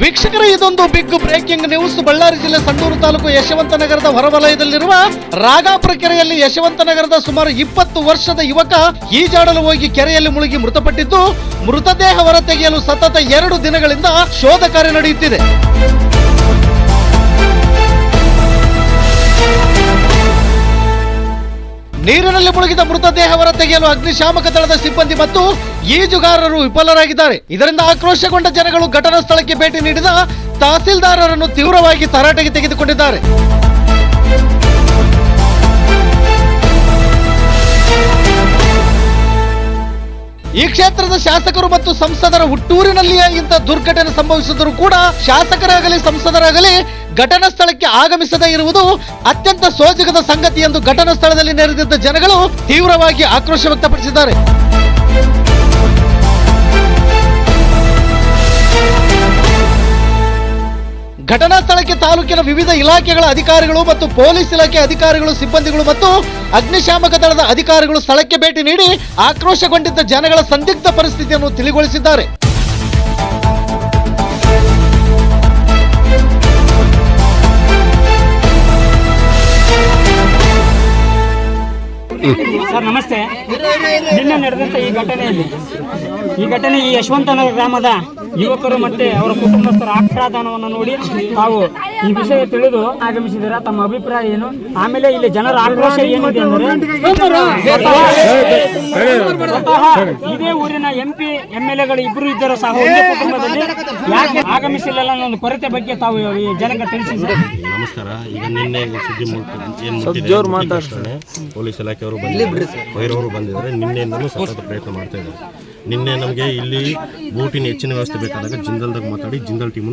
ವೀಕ್ಷಕರೇ, ಇದೊಂದು big breaking news Ballari ಜಿಲ್ಲೆ ಸಂಡೂರು ತಾಲೂಕು ಯಶವಂತ ನಗರದ ಹೊರವಲಯದಲ್ಲಿರುವ ರಾಗಾಪುರ ಕೆರೆಯಲ್ಲಿ ಯಶವಂತ ನಗರದ ಸುಮಾರು ಇಪ್ಪತ್ತು ವರ್ಷದ ಯುವಕ ಈಜಾಡಲು ಹೋಗಿ ಕೆರೆಯಲ್ಲಿ ಮುಳುಗಿ ಮೃತಪಟ್ಟಿದ್ದು, ಮೃತದೇಹ ಹೊರತೆಗೆಯಲು ಸತತ ಎರಡು ದಿನಗಳಿಂದ ಶೋಧ ಕಾರ್ಯ ನಡೆಯುತ್ತಿದೆ. ನೀರಿನಲ್ಲಿ ಮುಳುಗಿದ ಮೃತದೇಹ ಹೊರ ತೆಗೆಯಲು ಅಗ್ನಿಶಾಮಕ ದಳದ ಸಿಬ್ಬಂದಿ ಮತ್ತು ಈಜುಗಾರರು ವಿಫಲರಾಗಿದ್ದಾರೆ. ಇದರಿಂದ ಆಕ್ರೋಶಗೊಂಡ ಜನಗಳು ಘಟನಾ ಸ್ಥಳಕ್ಕೆ ಭೇಟಿ ನೀಡಿದ ತಹಸೀಲ್ದಾರರನ್ನು ತೀವ್ರವಾಗಿ ತರಾಟೆಗೆ ತೆಗೆದುಕೊಂಡಿದ್ದಾರೆ. ಈ ಕ್ಷೇತ್ರದ ಶಾಸಕರು ಮತ್ತು ಸಂಸದರ ಹುಟ್ಟೂರಿನಲ್ಲಿಯೇ ಇಂಥ ದುರ್ಘಟನೆ ಸಂಭವಿಸಿದರೂ ಕೂಡ ಶಾಸಕರಾಗಲಿ, ಸಂಸದರಾಗಲಿ ಘಟನಾ ಸ್ಥಳಕ್ಕೆ ಆಗಮಿಸದೇ ಇರುವುದು ಅತ್ಯಂತ ಸೋಜಿಗದ ಸಂಗತಿ ಎಂದು ಘಟನಾ ಸ್ಥಳದಲ್ಲಿ ನೆರೆದಿದ್ದ ಜನಗಳು ತೀವ್ರವಾಗಿ ಆಕ್ರೋಶ ವ್ಯಕ್ತಪಡಿಸಿದ್ದಾರೆ. ಘಟನಾ ಸ್ಥಳಕ್ಕೆ ತಾಲೂಕಿನ ವಿವಿಧ ಇಲಾಖೆಗಳ ಅಧಿಕಾರಿಗಳು ಮತ್ತು ಪೊಲೀಸ್ ಇಲಾಖೆ ಅಧಿಕಾರಿಗಳು, ಸಿಬ್ಬಂದಿಗಳು ಮತ್ತು ಅಗ್ನಿಶಾಮಕ ದಳದ ಅಧಿಕಾರಿಗಳು ಸ್ಥಳಕ್ಕೆ ಭೇಟಿ ನೀಡಿ ಆಕ್ರೋಶಗೊಂಡಿದ್ದ ಜನಗಳ ಸಂದಿಗ್ಧ ಪರಿಸ್ಥಿತಿಯನ್ನು ತಿಳಿಗೊಳಿಸಿದ್ದಾರೆ. ಸರ್ ನಮಸ್ತೆ ನಿನ್ನೆ ನಡೆದಂತ ಈ ಘಟನೆಯಲ್ಲಿ ಈ ಘಟನೆ ಈ ಯಶವಂತನಗರ ಗ್ರಾಮದ ಯುವಕರು ಮತ್ತೆ ಅವರ ಕುಟುಂಬಸ್ಥರ ಆಕ್ರಾದಾನವನ್ನು ನೋಡಿ ತಾವು ಈ ವಿಷಯ ತಿಳಿದು ಆಗಮಿಸಿದರ ತಮ್ಮ ಅಭಿಪ್ರಾಯ ಏನು? ಆಮೇಲೆ ಇಲ್ಲಿ ಜನರ ಆಕ್ರೋಶ ಏನಿದೆ ಅಂದರೆ ಇದೇ ಊರಿನ ಎಂ ಪಿ ಎಂ ಎಲ್ ಎಗಳು ಇಬ್ಬರು ಇದ್ದರೂ ಸಹ ಒಂದೇ ಕುಟುಂಬದಲ್ಲಿ ಯಾಕೆ ಆಗಮಿಸಿಲ್ಲ ಅನ್ನೋ ಒಂದು ಕೊರತೆ ಬಗ್ಗೆ ತಾವು ಈ ಜನಕ್ಕೆ ತಿಳಿಸಿದ್ರೆ ನಮಸ್ಕಾರ. ಈಗ ನಿನ್ನೆ ಸುದ್ದಿ ಮೂಲಕ ಮುಟ್ಟಿದೆ ಪೊಲೀಸ್ ಇಲಾಖೆಯವರು ಬಂದಿದ್ದಾರೆ. ವೈರವರು ಬಂದಿದ್ದಾರೆ. ನಿನ್ನೆಯಿಂದಲೂ ಸತತ ಪ್ರಯತ್ನ ಮಾಡ್ತಾ ಇದ್ದಾರೆ. ನಿನ್ನೆ ನಮಗೆ ಇಲ್ಲಿ ಬೂಟಿನ ಹೆಚ್ಚಿನ ವ್ಯವಸ್ಥೆ ಬೇಕಾದಾಗ ಜಿಂದಲ್ದಾಗ ಮಾತಾಡಿ ಜಿಂದಲ್ ಟೀಮ್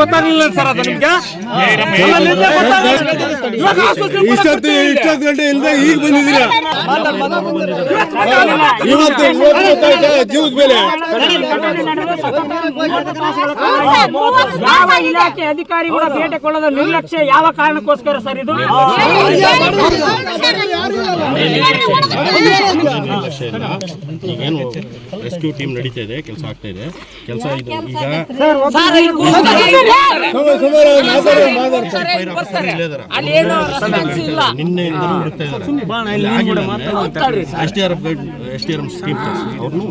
ಗೊತ್ತಾಗಲಿಲ್ಲ ಸರ್ ಅದು ನಿಮಗೆ ಇಷ್ಟೊತ್ತು ಇಷ್ಟೊತ್ತು ಗಂಟೆ ಇಲ್ಲದೆ ಈಗ ಬಂದಿದ್ದೀರಾ ಇವತ್ತು ಜೀವದ ಯಾವ ಇಲಾಖೆ ಅಧಿಕಾರಿಗಳ ಭೇಟಿ ಕೊಳ್ಳದ ನಿರ್ಲಕ್ಷ್ಯ ಯಾವ ಕಾರಣಕ್ಕೋಸ್ಕರ ಸರ್ ಇದು ಈಗೇನು ರೆಸ್ಕ್ಯೂ ಟೀಮ್ ನಡೀತಾ ಇದೆ ಕೆಲಸ ಆಗ್ತಾ ಇದೆ. ಕೆಲಸ ಇದು ಈಗ ಹುಡುಕ್ತಾ ಇದ್ದಾರೆ S T R F S T R F scheme ಅವ್ರನ್ನೂ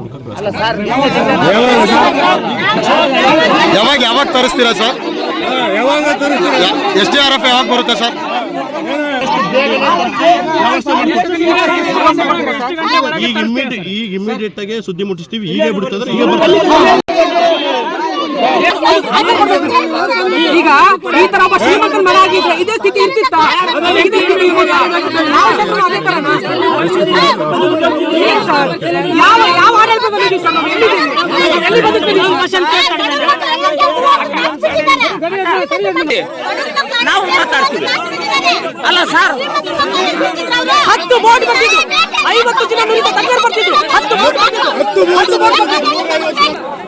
ಯಾವಾಗ ಯಾವಾಗ ತರಿಸ್ತೀರಾ ಸರ್? ಯಾವಾಗ ತರಿಸ್ತೀರಾ? ಎಸ್ ಟಿ ಆರ್ ಎಫ್ ಯಾವಾಗ ಬರುತ್ತೆ ಸರ್? ಈಗ ಇಮ್ಮಿಡಿಯೇಟ್ ಈಗ ಇಮ್ಮಿಡಿಯೇಟ್ ಆಗಿ ಸುದ್ದಿ ಮುಟ್ಟಿಸ್ತೀವಿ. ಈಗ ಬಿಡ್ತದ್ರೆ ಈಗ ಬಿಡ್ತದೆ ಈಗ ಈ ತರ ಒಬ್ಬ ಶ್ರೀಮಂತನ ಮನೆ ಆಗಿದ್ರೆ ಇದೇ ಸ್ಥಿತಿ ಇರ್ತಿತ್ತ? ಇದೇ ಸ್ಥಿತಿ ಇವಾಗ ನಾವು ಸತ್ರು ಅದೇ ತರನಾ? ಏನ್ ಯಾವ ಯಾವ ಆಡಳಿತ ಬಂದಿದ್ದೀವಿ ಸರ್? ನಾವು ಎಲ್ಲಿದ್ದೀವಿ? ಎಲ್ಲಿ ಬಂದಿದ್ದೀವಿ ನಾವು ಮಾತಾಡ್ತೀವಿ. ಅಲ್ಲ ಸರ್ ಹತ್ತು ಬೋಟ್ ಬರ್ತಿದ್ರು ಐವತ್ತು ಜನ ನುರಿತ ತಜ್ಞರು ಬರ್ತಿದ್ರು ಹತ್ತು ಬೋಟ್ ಬರ್ತಿದ್ರು ಹತ್ತು ಬೋಟ್ ಬರ್ತಿದ್ರು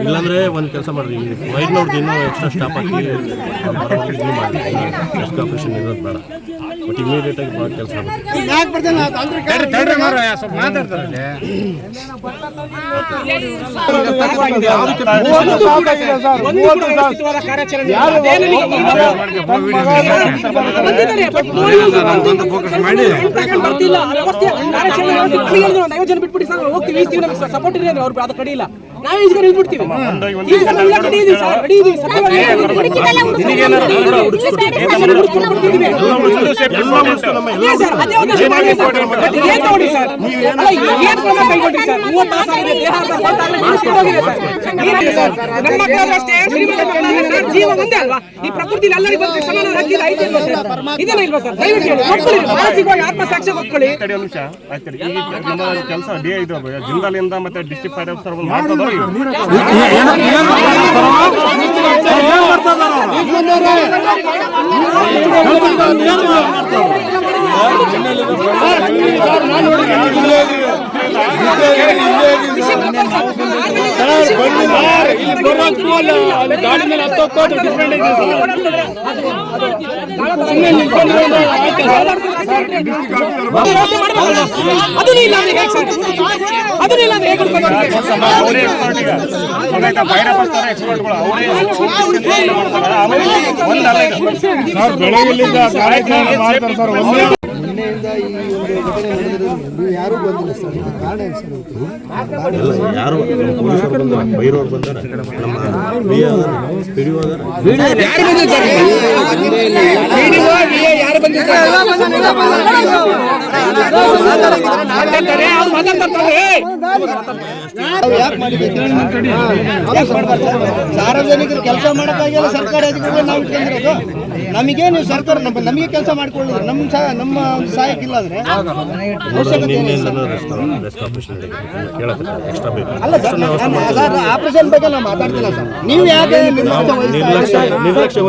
ಇಲ್ಲಾಂದ್ರೆ ಒಂದು ಕೆಲಸ ಮಾಡ್ರಿ. ವೈರ್ನವ್ರದ್ದು ಇನ್ನೂ ಎಕ್ಸ್ಟ್ರಾ ಸ್ಟಾಪ್ ಹಾಕಿ ಬರೋವಾಗ ಇದು ಮಾಡಿ ಆಪರೇಷನ್ ಇರೋದು ಬೇಡ. ಬಟ್ ಇಮಿಡಿಯೇಟ್ ಆಗಿ ಭಾಳ ಕೆಲಸ ಜನ ಬಿಟ್ಬಿಡಿ ಸರ್ ಹೋಗ್ತೀವಿ ಸಪೋರ್ಟ್ ಇದೆ ಅಂದ್ರೆ ಅವ್ರು ಅದು ಕಡಿಯಿಲ್ಲ ನಾವೇ ಈಗ ರೆಡಿ ಇದೀವಿ ಸರ್ ರೆಡಿ ಇದೀವಿ ಜೀವ ಒಂದೇ ಅಲ್ವಾ ಈ ಪ್ರಕೃತಿಲಿ ಎಲ್ಲರಿಗೂ ಸಮಾನ ಇಲ್ವಾ ಸರ್ ದಯವಿಟ್ಟು ಹೇಳಿ ಮಾನಸಿಕವಾಗಿ ಆತ್ಮಸಾಕ್ಷಿ ಕೆಲಸ ಡಿ ಇದು ಜಿಂದಾಲಿಂದ ಮತ್ತೆ ಡಿಸ್ಟ್ರಿಕ್ಟ್ ಫೈರ್ ಆಫೀಸರ್ ಮಾಡ್ತದೋ ಮಾಡ್ತಾರೆ. ಆಮೇಲೆ ಒಂದಲ್ಲ ಇದು. ಬೆಳಗ್ಗೆಲಿಂದ ಕಾರ್ಯಕ್ರಮ ಮಾಡ್ತಾರೆ ಸರ್ ಒಂದೇ ಯಾರು ನಮ್ಮ ಪೊಲೀಸರು ಬಂದಾರ ಬೈರೋರು ಬಂದಾರ ನಮ್ಮ ಬಿ ಪಿ ಡಿ ಸಾರ್ವಜನಿಕರು ಕೆಲಸ ಮಾಡೋಕ್ಕಾಗಿಲ್ಲ ಸರ್ಕಾರಿ ಅಧಿಕಾರಿಗಳು ನಾವು ಇಟ್ಕೊಂಡಿರೋದು ನಮಗೆ ನೀವು ಸರ್ಕಾರ ನಮ್ಮ ನಮಗೆ ಕೆಲಸ ಮಾಡ್ಕೊಳ್ಳೋದು ನಮ್ಮ ಸಹ ನಮ್ಮ ಸಹಾಯಕ್ಕಿಲ್ಲ ಅಂದ್ರೆ ಅಲ್ಲ ಸರ್ ಆಪರೇಷನ್ ಬಗ್ಗೆ ನಾವು ಮಾತಾಡ್ತಿಲ್ಲ ಸರ್. ನೀವು ಯಾಕೆ ನಿರ್ಲಕ್ಷ್ಯ ನಿರ್ಲಕ್ಷ್ಯ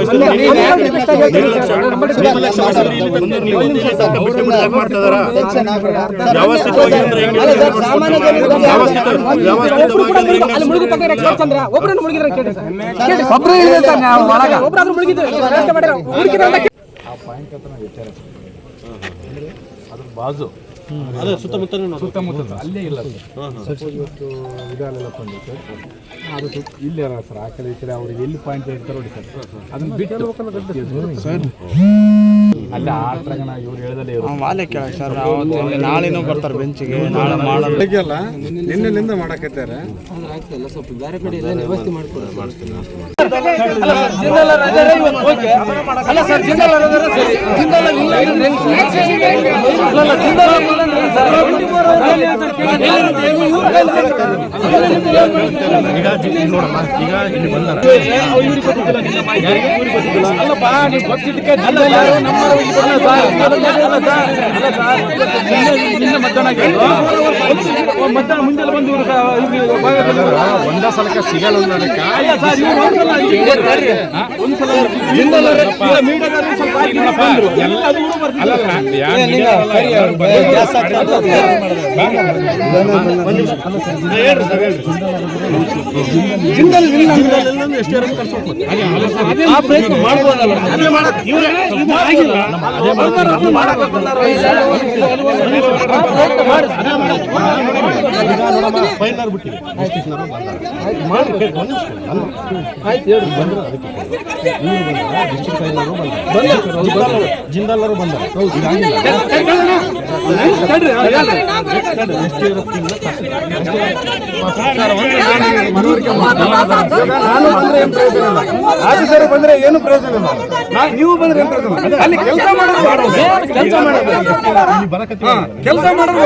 ವಹಿಸಿದ್ರೆ ನೀವು ಸುತ್ತಮುತ್ತ ವಹಿಸಿದ್ರೆ ಇಲ್ಲಿ ಅಲ್ಲ ಸರ್, ಅಲ್ಲಿ ಕೇಳಿ ಸರ್. ಅದೇ ಸರ್. ಅದು ಆ ಕಡೆ ಈ ಕಡೆ ಅವ್ರಿಗೆ ಎಲ್ಲಿ ಪಾಯಿಂಟ್ ಹೇಳ್ತಾರೆ ನೋಡಿ ಸರ್. ಅದನ್ನ ಬಿಟ್ಟು. ಸರ್ ಅಲ್ಲಿ ಇವ್ರು ಹೇಳ್ದಲ್ಲೇ ಇವರು ನಾಳೆನೂ ಬರ್ತಾರೆ ಬೆಂಚಿಗೆ ನಾಳೆ ಮಾಡೋದು. ಅಲ್ಲ? ನಿನ್ನೆಲಿಂದ ಮಾಡಕತ್ತಾರೆ. ಅಲ್ಲ ಸರ್ ಜಿಂದಾಲ್ ಸರಿ. ಜಿಂದಾಲ್ ಇಲ್ಲ. ಸರ್? ಜಿಂದಾಲ್ ಸರ್? ಈಗ ಇಲ್ಲಿ ನೋಡಮ್ಮ ಈಗ ಇಲ್ಲಿ ಬಂದಾರ ಅಲ್ಲಪ್ಪ ನೀವು ಗೊತ್ತಿದ್ದಕ್ಕೆ ಜಿಂದಾಲ್ ಯಾರು? ನಮ್ಮವರು ಮಧ್ಯಾಹ್ನ ಬಂದು ಒಂದೇ ಸಲಕ್ಕೆ ಸಿಗಲ್ಲ ಇಲ್ಲಿ ಇವ್ರು ಬರ್ತಿದ್ದಾರೆ. ಆ ಪ್ರಯತ್ನ ಮಾಡ್ಬೋದಲ್ಲ. ಫೈನರ್ ಬಂದಾರ ಬಂದಾರ. ಜಿಂದಾಲರು ಬಂದಾರ ಆಫೀಸರ್ ಬಂದ್ರೆ ಏನು ಪ್ರಯೋಜನ ಇಲ್ಲ. ನಾ- ನೀವು ಬಂದ್ರೆ ಏನು ಪ್ರಯೋಜನ ಇಲ್ಲ. ಅಲ್ಲಿ ಕೆಲಸ ಮಾಡೋದು ಕೆಲಸ ಮಾಡೋದು ಕೆಲಸ ಮಾಡೋದು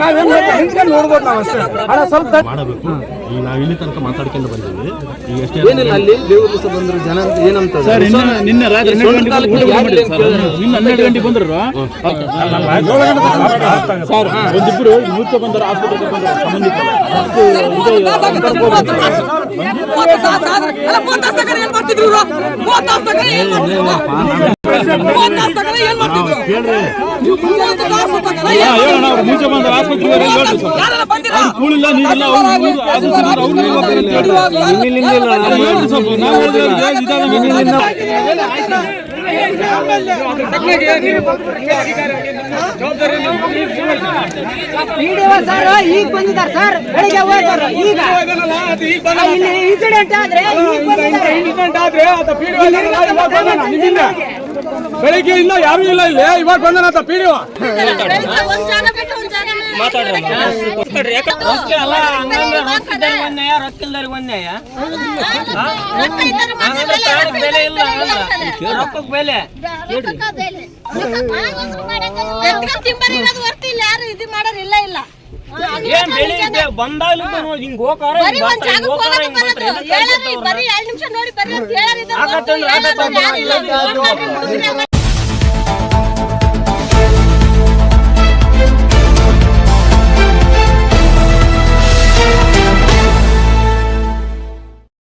ನಾವೇನ್? ನಿಂತ್ಕೊಂಡು ನೋಡ್ಬೋದು ನಾವು ಅಷ್ಟೇ. ಅಣ್ಣ ಸ್ವಲ್ಪ ಮಾಡಬೇಕು. ಈಗ ನಾವು ಇಲ್ಲಿ ತನಕ ಮಾತಾಡ್ಕೊಂಡು ಬಂದಿದ್ವಿ. ಈಗ ಎಷ್ಟೇ ಅಲ್ಲಿ. ದೇವ್ರ ದಿವಸ ಬಂದ್ರು ಜನ ಏನಂತ ನಿನ್ನೆ ರಾತ್ರಿ ನಿನ್ನ ಸರ್ ಹನ್ನೆರಡು ಗಂಟೆಗೆ ಬಂದ್ರು. ಸರ್ ಒಂದಿಬ್ರು ಮೂರ್ತ ಬಂದರು ಆಸ್ಪತ್ರೆಗೆ ಬಂದರು ಸಂಬಂಧಿಕರು. ಮೂವತ್ತು ತಾಸು ಆದ್ರೆ- ಮೂವತ್ತು ತಾಸು ಏನ್ ಮಾಡ್ತಿದ್ರು? ಮೂವತ್ತು ತಾಸು ಏನ್ ಮಾಡ್ತಿದ್ರು? ಮುಂಚೆ ಬಂದ ಆಸ್ಪತ್ರೆಗೆ? ಕೂಳಿಲ್ಲ ನೀರಿಲ್ಲ ಈಗ ಬಂದಿದ್ದಾರೆ ಸರ್ ಬೆಳಿಗ್ಗೆ ಹೋಗ್ತಾರೆ ಈಗ. ಇಲ್ಲಿ ಇನ್ಸಿಡೆಂಟ್ ಆದ್ರೆ ಇನ್ಸಿಡೆಂಟ್ ಬಂದಿದ್ದಾರೆ. ಬೆಳಿಗ್ಗೆ ಇಲ್ಲ ಯಾರು ಇಲ್ಲ ಇಲ್ಲಿ. ಇವಾಗ ಬಂದನ ಅಂತ ಪಿಡಿಒ ಜಾಗ ರೊಕ್ಕ ಅಲ್ಲ ಹಂಗಂಗ ರೊಕ್ಕ ಇದ್ದವ್ರಿಗೆ ಒಂದ್ ರೊಕ್ಕ ಇಲ್ದವ್ರಿಗೆ ಒಂದ್ ಹಂಗಂದ್ರೆ ಬೆಲೆ ಇಲ್ಲ ಅಲ್ಲ ರೊಕ್ಕಕ್ಕೆ ಬೆಲೆ. ಏನ್ ಇದೆ? ಬಂದಾಗ್ಲೂ ನೋಡಿ ಹಿಂಗ್ ಹೋಗಾರ ಬರೀ ಒಂದ್ ಜಾಗಕ್ಕೆ ಹೋಗೋದು